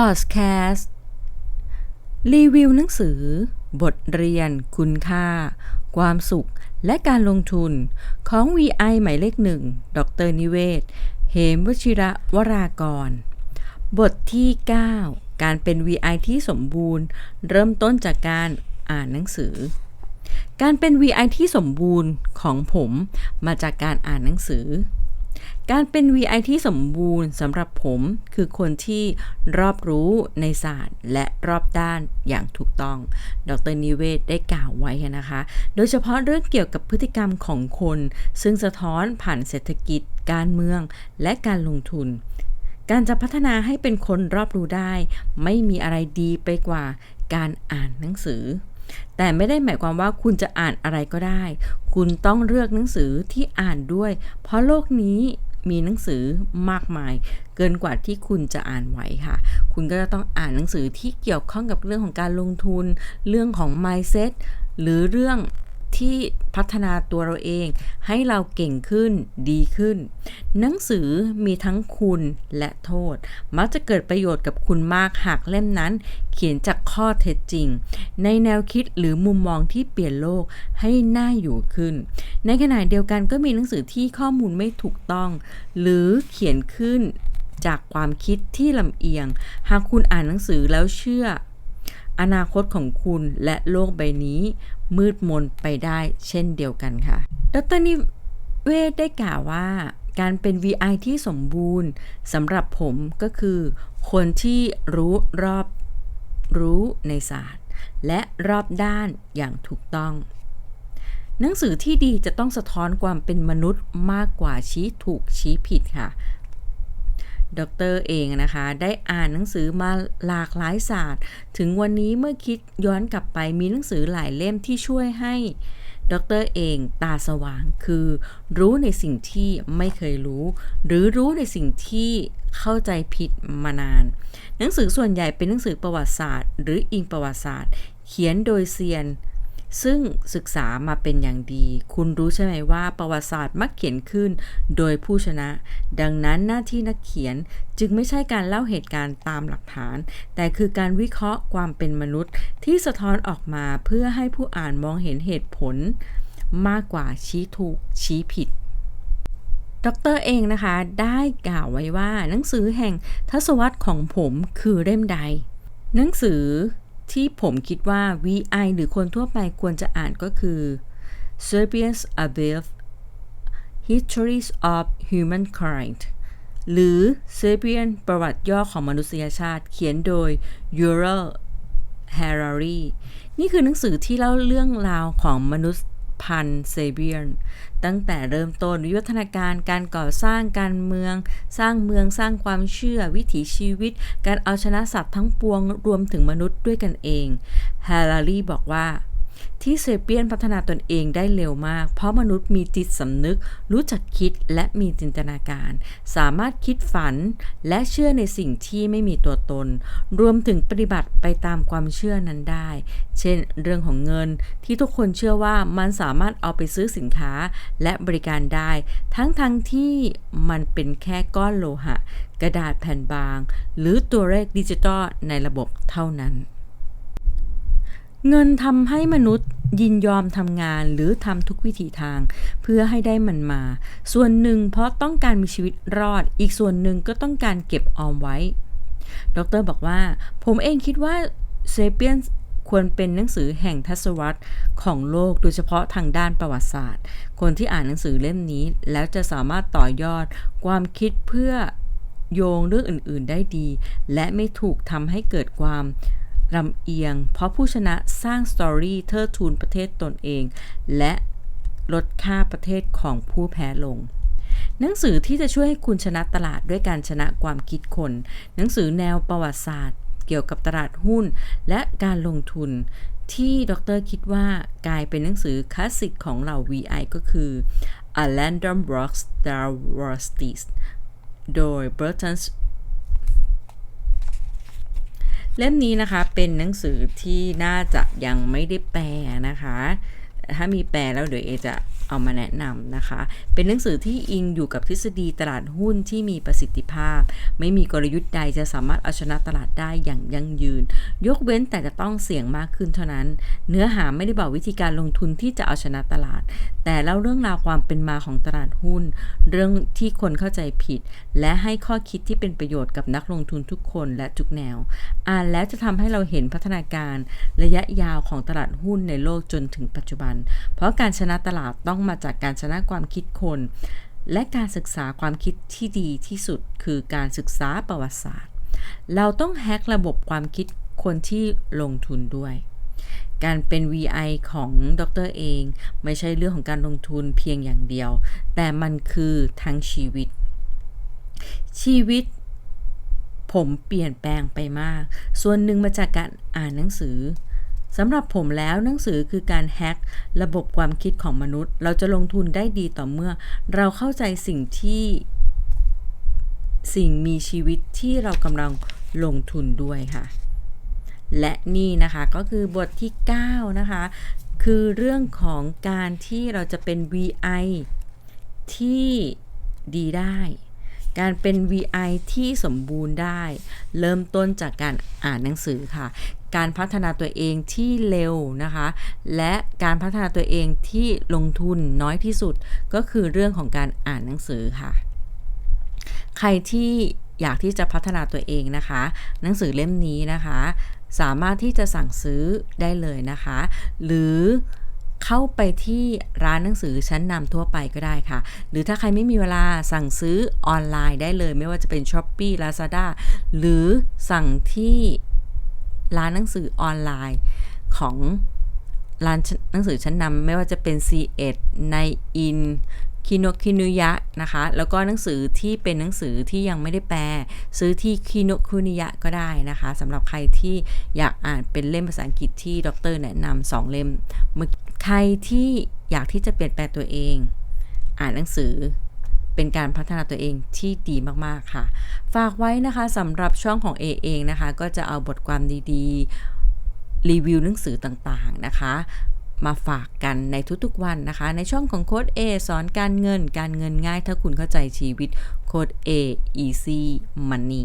พอดแคสต์รีวิวหนังสือ บทเรียน คุณค่า ความสุข และการลงทุนของ VI หมายเลขหนึ่ง ดรนิเวศ เหมวชิระวรากร บทที่ 9 การเป็น VI ที่สมบูรณ์ เริ่มต้นจากการอ่านหนังสือ การเป็น VI ที่สมบูรณ์ของผมมาจากการอ่านหนังสือ การเป็น VI ที่สมบูรณ์สำหรับผม คือคนที่รอบรู้ในศาสตร์และรอบด้านอย่างถูกต้อง ดรนิเวศได้กล่าวไว้นะคะ โดยเฉพาะเรื่องเกี่ยวกับพฤติกรรมของคน ซึ่งสะท้อนผ่านเศรษฐกิจ การเมือง และการลงทุน การจะพัฒนาให้เป็นคนรอบรู้ได้ ไม่มีอะไรดีไปกว่าการอ่านหนังสือ แต่ไม่ได้หมายความว่าคุณจะอ่านอะไรก็ได้ คุณต้องเลือกหนังสือที่อ่านด้วย เพราะโลกนี้มีหนังสือมากมาย เกินกว่าที่คุณจะอ่านไหวค่ะ คุณก็จะต้องอ่านหนังสือที่เกี่ยวข้องกับเรื่องของการลงทุน เรื่องของ mindset หรือเรื่อง ที่พัฒนาตัวเราเอง ให้เราเก่งขึ้นดีขึ้น หนังสือมีทั้งคุณและโทษ มักจะเกิดประโยชน์กับคุณมากหากเล่มนั้น เขียนจากข้อเท็จจริง ในแนวคิดหรือมุมมองที่เปลี่ยนโลกให้น่าอยู่ขึ้น ในขณะเดียวกันก็มีหนังสือที่ข้อมูลไม่ถูกต้อง หรือเขียนขึ้นจากความคิดที่ลำเอียง หากคุณอ่านหนังสือแล้วเชื่อ อนาคตของคุณและโลกใบนี้ มืดมนไปได้เช่นเดียวกันค่ะ ดรนิเวศได้กล่าวว่า การเป็น VI ที่สมบูรณ์สำหรับผมก็คือ คนที่รู้รอบรู้ในศาสตร์ และรอบด้านอย่างถูกต้อง หนังสือที่ดีจะต้องสะท้อนความเป็นมนุษย์มากกว่าชี้ถูกชี้ผิดค่ะ ดรเองนะคะได้อ่านหนังสือมาหลากหลายศาสตร์ ถึงวันนี้เมื่อคิดย้อนกลับไปมีหนังสือหลายเล่มที่ช่วยให้ดรเองตาสว่างคือ รู้ในสิ่งที่ไม่เคยรู้ หรือรู้ในสิ่งที่เข้าใจผิดมานาน หนังสือส่วนใหญ่เป็นหนังสือประวัติศาสตร์ หรืออิงประวัติศาสตร์ เขียนโดยเซียน ซึ่งศึกษามาเป็นอย่างดี คุณรู้ใช่ไหมว่าประวัติศาสตร์มักเขียนขึ้นโดยผู้ชนะ ดังนั้นหน้าที่นักเขียนจึงไม่ใช่การเล่าเหตุการณ์ตามหลักฐาน แต่คือการวิเคราะห์ความเป็นมนุษย์ ที่สะท้อนออกมาเพื่อให้ผู้อ่านมองเห็นเหตุผล มากกว่าชี้ถูกชี้ผิดดรเองนะคะได้กล่าวไว้ว่าหนังสือแห่งทศวรรษของผมคือเล่มใด หนังสือ ที่ผมคิดว่า VI หรือคนทั่วไปควรจะอ่านก็คือ Serbians Above Histories of Humankind หรือ Serbian ประวัติย่อของมนุษยชาติ เขียนโดย Ural Harari นี่คือหนังสือที่เล่าเรื่องราวของมนุษย์ พันเซเบียนตั้งแต่เริ่มต้นวิวัฒนาการการก่อสร้างการเมือง สร้างเมืองสร้างความเชื่อวิถีชีวิต การเอาชนะสัตว์ทั้งปวงรวมถึงมนุษย์ด้วยกันเองฮารารีบอกว่า ที่เซเปียนพัฒนาตนเองได้เร็วมาก เพราะมนุษย์มีจิตสำนึก รู้จักคิดและมีจินตนาการ สามารถคิดฝันและเชื่อในสิ่งที่ไม่มีตัวตน รวมถึงปฏิบัติไปตามความเชื่อนั้นได้ เช่น เรื่องของเงินที่ทุกคนเชื่อว่ามันสามารถเอาไปซื้อสินค้าและบริการได้ ทั้งๆทที่มันเป็นแค่ก้อนโลหะ กระดาษแผ่นบาง หรือตัวเลขดิจิตอลในระบบเท่านั้น เงินทำให้มนุษย์ยินยอมทำงานหรือทำทุกวิถีทาง เพื่อให้ได้มันมา ส่วนหนึ่งเพราะต้องการมีชีวิตรอด อีกส่วนหนึ่งก็ต้องการเก็บออมไว้ ดรบอกว่า ผมเองคิดว่าเซเปียนควรเป็นหนังสือแห่งทศวรรษของโลกโดยเฉพาะทางด้านประวัติศาสตร์ คนที่อ่านหนังสือเล่มนี้ แล้วจะสามารถต่อยอดความคิดเพื่อโยงเรื่องอื่น ๆ ได้ดี และไม่ถูกทำให้เกิดความ ลำเอียง เพราะผู้ชนะสร้างสตอรี่เทิดทูนประเทศตนเอง และลดค่าประเทศของผู้แพ้ลง หนังสือที่จะช่วยให้คุณชนะตลาดด้วยการชนะความคิดคน หนังสือแนวประวัติศาสตร์ เกี่ยวกับตลาดหุ้น และการลงทุน ที่ดรคิดว่ากลายเป็นหนังสือคลาสสิกของเหล่า VI ก็คือ A Random Walk Star Wars โดย Burton เล่มนี้นะคะเป็นหนังสือที่น่าจะยังไม่ได้แปลนะคะ ถ้ามีแปลแล้วเดี๋ยวเอจะ เอามาแนะนำนะคะ เป็นหนังสือที่อิงอยู่กับทฤษฎีตลาดหุ้นที่มีประสิทธิภาพ ไม่มีกลยุทธ์ใดจะสามารถเอาชนะตลาดได้อย่างยั่งยืน ยกเว้นแต่จะต้องเสี่ยงมากขึ้นเท่านั้น เนื้อหาไม่ได้บอกวิธีการลงทุนที่จะเอาชนะตลาด แต่เล่าเรื่องราวความเป็นมาของตลาดหุ้น เรื่องที่คนเข้าใจผิด และให้ข้อคิดที่เป็นประโยชน์กับนักลงทุนทุกคนและทุกแนว อ่านแล้วจะทำให้เราเห็นพัฒนาการ ระยะยาวของตลาดหุ้นในโลกจนถึงปัจจุบัน เพราะการชนะตลาดต้ององมาจากการชนะความคิดคน และการศึกษาความคิดที่ดีที่สุดคือการศึกษาประวัติศาสตร์ เราต้องแฮกระบบความคิดคนที่ลงทุนด้วย การเป็น VI ของดรเอง ไม่ใช่เรื่องของการลงทุนเพียงอย่างเดียว แต่มันคือทั้งชีวิต ชีวิตผมเปลี่ยนแปลงไปมาก ส่วนหนึ่งมาจากการอ่านหนังสือ สำหรับผมแล้วหนังสือคือการแฮ็กระบบความคิดของมนุษย์ เราจะลงทุนได้ดีต่อเมื่อ เราเข้าใจสิ่งที่สิ่งมีชีวิตที่เรากำลังลงทุนด้วยค่ะ และนี่นะคะก็คือบทที่ 9 นะคะ คือเรื่องของการที่เราจะเป็น VI ที่ดีได้ การเป็น VI ที่สมบูรณ์ได้ เริ่มต้นจากการอ่านหนังสือค่ะ การพัฒนาตัวเองที่เร็วนะคะ และการพัฒนาตัวเองที่ลงทุนน้อยที่สุดก็คือเรื่องของการอ่านหนังสือค่ะ ใครที่อยากที่จะพัฒนาตัวเองนะคะ หนังสือเล่มนี้นะคะ สามารถที่จะสั่งซื้อได้เลยนะคะ หรือเข้าไปที่ร้านหนังสือชั้นนำทั่วไปก็ได้ค่ะ หรือถ้าใครไม่มีเวลาสั่งซื้อออนไลน์ได้เลย ไม่ว่าจะเป็น s h อ p e e Lazada หรือสั่งที่ ร้านหนังสือออนไลน์ของร้านหนังสือชั้นนำไม่ว่าจะเป็น C1 ในอินคิโนคินุยะนะคะ แล้วก็หนังสือที่เป็นหนังสือที่ยังไม่ได้แปล ซื้อที่คิโนคุนิยะก็ได้นะคะสำหรับใครที่อยากอ่านเป็นเล่มภาษาอังกฤษที่ดรแนะนำสองเล่ม ใครที่อยากที่จะเปลี่ยนแปลงตัวเอง อ่านหนังสือ เป็นการพัฒนาตัวเองที่ดีมากๆค่ะ ฝากไว้นะคะสำหรับช่องของ A เองนะคะ ก็จะเอาบทความดีๆ รีวิวหนังสือต่างๆนะคะมาฝากกันในทุกๆวันนะคะ ในช่องของโค้ด A สอนการเงินการเงินง่ายถ้าคุณเข้าใจชีวิตโค้ด A easy money